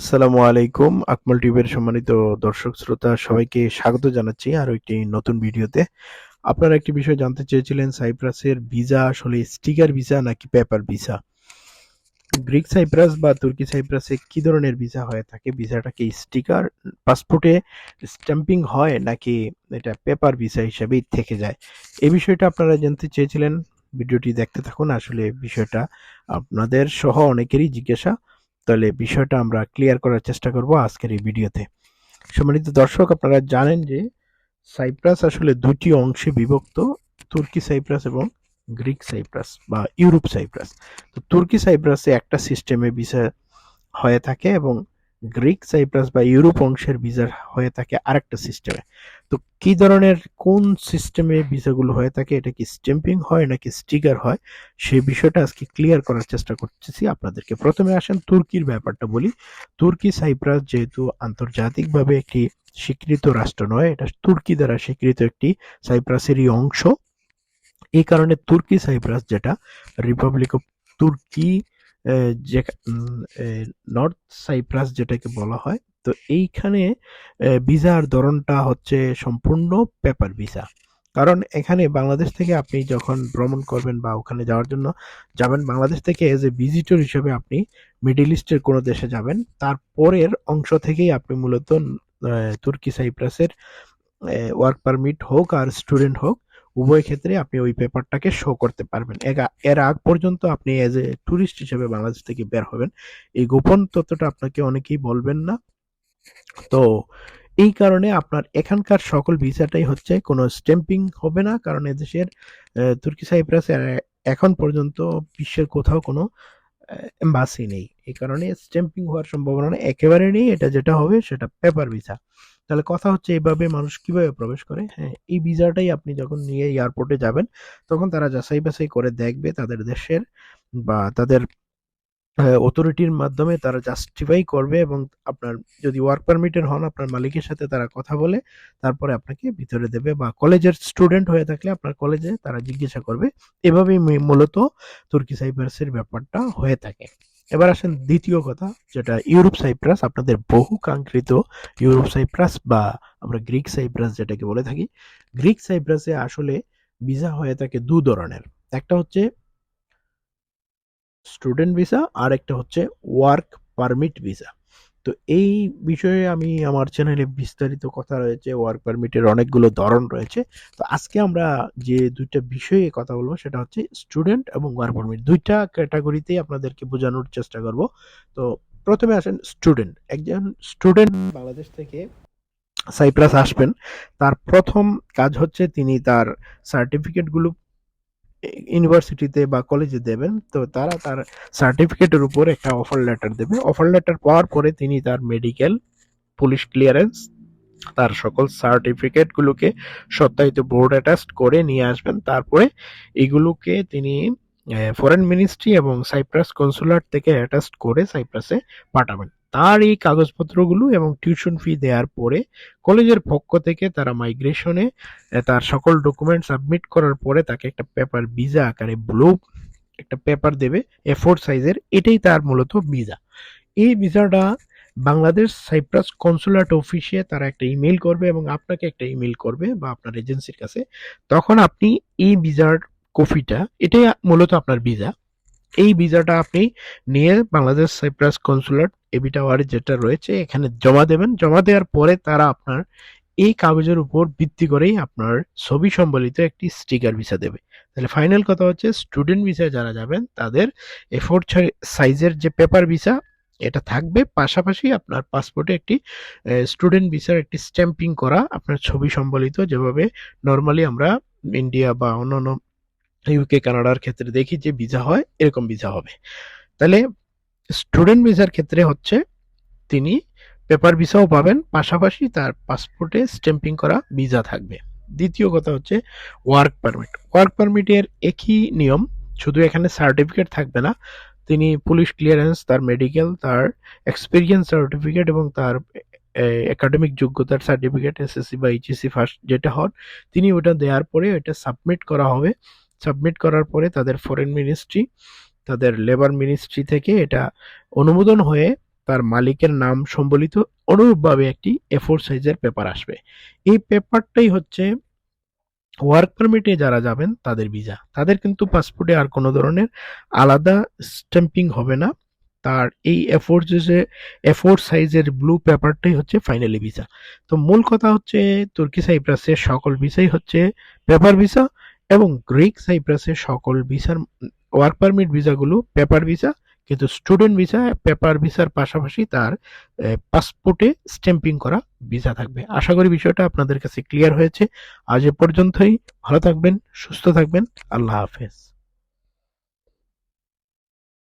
আসসালামু আলাইকুম, আকমল টিভির সম্মানিত দর্শক শ্রোতা, সবাইকে স্বাগত জানাচ্ছি আরও একটি নতুন ভিডিওতে। আপনারা একটি বিষয় জানতে চেয়েছিলেন, সাইপ্রাসের ভিসা, আসলে স্টিকার ভিসা নাকি পেপার ভিসা? গ্রিক সাইপ্রাস বা তুর্কি সাইপ্রাসে কি ধরনের ভিসা হয়ে থাকে? ভিসাটা কি স্টিকার, পাসপোর্টে স্ট্যাম্পিং হয় নাকি এটা পেপার ভিসা হিসেবেই থেকে যায়? এই বিষয়টা আপনারা জানতে চেয়েছিলেন, ভিডিওটি দেখতে থাকুন। আসলে বিষয়টা আপনাদের সহ অনেকেরই জিজ্ঞাসা। তাহলে বিষয়টা আমরা ক্লিয়ার করার চেষ্টা করব আজকের এই ভিডিওতে। সম্মানিত দর্শক, আপনারা জানেন যে সাইপ্রাস আসলে দুটি অংশে বিভক্ত, তুর্কি সাইপ্রাস এবং গ্রিক সাইপ্রাস বা ইউরোপ সাইপ্রাস। তো তুর্কি সাইপ্রাসে একটা সিস্টেমে বিষয় হয়ে থাকে এবং গ্রিক সাইপ্রাস বা ইউরোপ অংশের ভিসা হয়ে থাকে আরেকটা সিস্টেমে তো কি ধরনের, কোন সিস্টেমে ভিসাগুলো হয়ে থাকে, এটা কি স্ট্যাম্পিং হয় নাকি স্টিকার হয়, সেই বিষয়টা আজকে ক্লিয়ার করার চেষ্টা করতেছি। আপনাদেরকে প্রথমে আসেন তুর্কির ব্যাপারটা বলি। তুর্কি সাইপ্রাস যেহেতু আন্তর্জাতিকভাবে একটি স্বীকৃত রাষ্ট্র নয়, এটা তুর্কি দ্বারা স্বীকৃত একটি সাইপ্রাসেরই অংশ। এই কারণে তুর্কি সাইপ্রাস যেটা রিপাবলিক অফ তুর্কি যে নর্থ সাইপ্রাস যেটাকে বলা হয়, তো এইখানে ভিসার ধরনটা হচ্ছে সম্পূর্ণ পেপার ভিসা কারণ এখানে বাংলাদেশ থেকে আপনি যখন ভ্রমণ করবেন বা ওখানে যাওয়ার জন্য যাবেন, বাংলাদেশ থেকে এজ এ ভিজিটর হিসেবে আপনি মিডল ইস্টের কোনো দেশে যাবেন। তারপরের অংশ থেকেই আপনি মূলত তুর্কি সাইপ্রাসের ওয়ার্ক পারমিট হোক আর স্টুডেন্ট হোক উভয় ক্ষেত্রে আপনি ওই পেপারটাকে শো করতে পারবেন। এর আগ পর্যন্ত আপনি এজ এ ট্যুরিস্ট হিসেবে বাংলাদেশ থেকে বের হবেন। এই গোপন তথ্যটা আপনাকে অনেকেই বলবেন না। তো এই কারণে আপনার এখানকার সকল ভিসাটাই হচ্ছে কোনো স্ট্যাম্পিং হবে না, কারণ এদেশের তুর্কি সাইপ্রাসে এখন পর্যন্ত বিশ্বের কোথাও কোনো এম্বাসি নেই। এই কারণে স্ট্যাম্পিং হওয়ার সম্ভাবনা একেবারে নেই। এটা যেটা হবে সেটা পেপার ভিসা তাহলে কথা হচ্ছে এইভাবে মানুষ কীভাবে প্রবেশ করে? হ্যাঁ এই ভিসাটাই আপনি যখন নিয়ে এয়ারপোর্টে যাবেন, তখন তারা যাচাই বাছাই করে দেখবে তাদের দেশের বা তাদের অথরিটির মাধ্যমে তারা জাস্টিফাই করবে এবং আপনার যদি ওয়ার্ক পারমিটের হন, আপনার মালিকের সাথে তারা কথা বলে, তারপরে আপনাকে ভিতরে দেবে বা কলেজের স্টুডেন্ট হয়ে থাকলে আপনার কলেজে তারা জিজ্ঞাসা করবে। এভাবেই মূলত তুর্কি সাইপ্রাসের ব্যাপারটা হয়ে থাকে। এবার আসেন দ্বিতীয় কথা, যেটা ইউরোপ সাইপ্রাস, আপনাদের বহু কাঙ্ক্ষিত ইউরোপ সাইপ্রাস বা আমরা গ্রিক সাইপ্রাস যেটাকে বলে থাকি, গ্রিক সাইপ্রাসে আসলে ভিসা হয়ে থাকে দু ধরনের। একটা হচ্ছে স্টুডেন্ট ভিসা আর একটা হচ্ছে ওয়ার্ক পারমিট ভিসা। তো এই বিষয়ে আমি আমার চ্যানেলে বিস্তারিত কথা রয়েছে ওয়ার্ক পারমিটের অনেকগুলো ধরন রয়েছে। তো আজকে আমরা যে দুইটা বিষয়ে কথা বলব সেটা হচ্ছে স্টুডেন্ট এবং ওয়ার্ক পারমিট দুইটা ক্যাটাগরিতেই আপনাদেরকে বোঝানোর চেষ্টা করব। তো প্রথমে আসেন স্টুডেন্ট একজন স্টুডেন্ট বাংলাদেশ থেকে সাইপ্রাস আসবেন। তার প্রথম কাজ হচ্ছে তিনি তার সার্টিফিকেটগুলো ইউনিভার্সিটিতে বা কলেজে দেবেন, তো তারা তার সার্টিফিকেটের উপর একটা অফার লেটার দেবে। অফার লেটার পাওয়ার পরে তিনি তার মেডিকেল পুলিশ ক্লিয়ারেন্স তার সকল সার্টিফিকেটগুলোকে সত্যায়িত বোর্ড অ্যাটাস্ট করে নিয়ে আসবেন। তারপরে এগুলোকে তিনি ফরেন মিনিস্ট্রি এবং সাইপ্রাস কনসুলেট থেকে অ্যাটাস্ট করে সাইপ্রাসে পাঠাবেন। তার এই কাগজপত্রগুলো এবং টিউশন ফি দেওয়ার পরে কলেজের পক্ষ থেকে তারা মাইগ্রেশনে তার সকল ডকুমেন্ট সাবমিট করার পরে তাকে একটা পেপার ভিসা আকারে ব্লু একটা পেপার দেবে এ ফোর সাইজের এটাই তার মূলত ভিসা এই ভিসাটা বাংলাদেশ সাইপ্রাস কনসুলেট অফিসে তারা একটা ইমেল করবে এবং আপনাকে একটা ইমেল করবে বা আপনার এজেন্সির কাছে। তখন আপনি এই ভিসার কপিটা এটাই মূলত আপনার ভিসা এই ভিসাটা আপনি নিয়ে বাংলাদেশ সাইপ্রাস কনসুলেট এবি টাওয়ারে যেটা রয়েছে, এখানে জমা দেবেন। জমা দেওয়ার পরে তারা আপনার এই কাগজের উপর ভিত্তি করেই আপনার ছবি সম্বলিত একটি স্টিকার ভিসা দেবে। তাহলে ফাইনাল কথা হচ্ছে, স্টুডেন্ট ভিসায় যারা যাবেন, তাদের এফোর সাইজের যে পেপার ভিসা, এটা থাকবে। পাশাপাশি আপনার পাসপোর্টে একটি স্টুডেন্ট ভিসার একটি স্ট্যাম্পিং করা, আপনার ছবি সম্বলিত যেভাবে নর্মালি আমরা ইন্ডিয়া বা অন্যান্য ইউকে, কানাডার ক্ষেত্রে দেখি যে ভিসা হয়, এরকম ভিসা হবে। তাহলে স্টুডেন্ট ভিসার ক্ষেত্রে হচ্ছে তিনি পেপার ভিসাও পাবেন, পাশাপাশি তার পাসপোর্টে স্ট্যাম্পিং করা ভিসা থাকবে। দ্বিতীয় কথা হচ্ছে ওয়ার্ক পারমিট ওয়ার্ক পারমিটের একই নিয়ম, শুধু এখানে সার্টিফিকেট থাকবে না, তিনি পুলিশ ক্লিয়ারেন্স তার মেডিকেল তার এক্সপিরিয়েন্স সার্টিফিকেট এবং তার একাডেমিক যোগ্যতার সার্টিফিকেট এসএসসি বা এইচএসসি ফার্স্ট যেটা হন, তিনি ওটা দেওয়ার পরে ওটা সাবমিট করা হবে। সাবমিট করার পরে তাদের ফরেন মিনিস্ট্রি তাদের লেবার মিনিস্ট্রি থেকে এটা অনুমোদন হয়ে তার মালিকের নাম সম্বলিত অনুরূপভাবে একটি এফোর সাইজের পেপার আসবে। এই পেপারটাই হচ্ছে ওয়ার্ক পারমিটে যারা যাবেন তাদের ভিসা তাদের কিন্তু পাসপোর্টে আর কোনো ধরনের আলাদা স্ট্যাম্পিং হবে না। তার এই এফোর যে এফোর সাইজের ব্লু পেপারটাই হচ্ছে ফাইনালি ভিসা তো মূল কথা হচ্ছে তুর্কি সাইপ্রাসের সকল ভিসাই হচ্ছে পেপার ভিসা এবং গ্রিক সাইপ্রাসের সকল ভিসার ওয়ার্ক পারমিট ভিসাগুলো পেপার ভিসা কিন্তু স্টুডেন্ট ভিসা পেপার ভিসার পাশাপাশি তার পাসপোর্টে স্ট্যাম্পিং করা ভিসা থাকবে। আশা করি বিষয়টা আপনাদের কাছে ক্লিয়ার হয়েছে। আজ এ পর্যন্তই, ভালো থাকবেন, সুস্থ থাকবেন, আল্লাহ হাফেজ।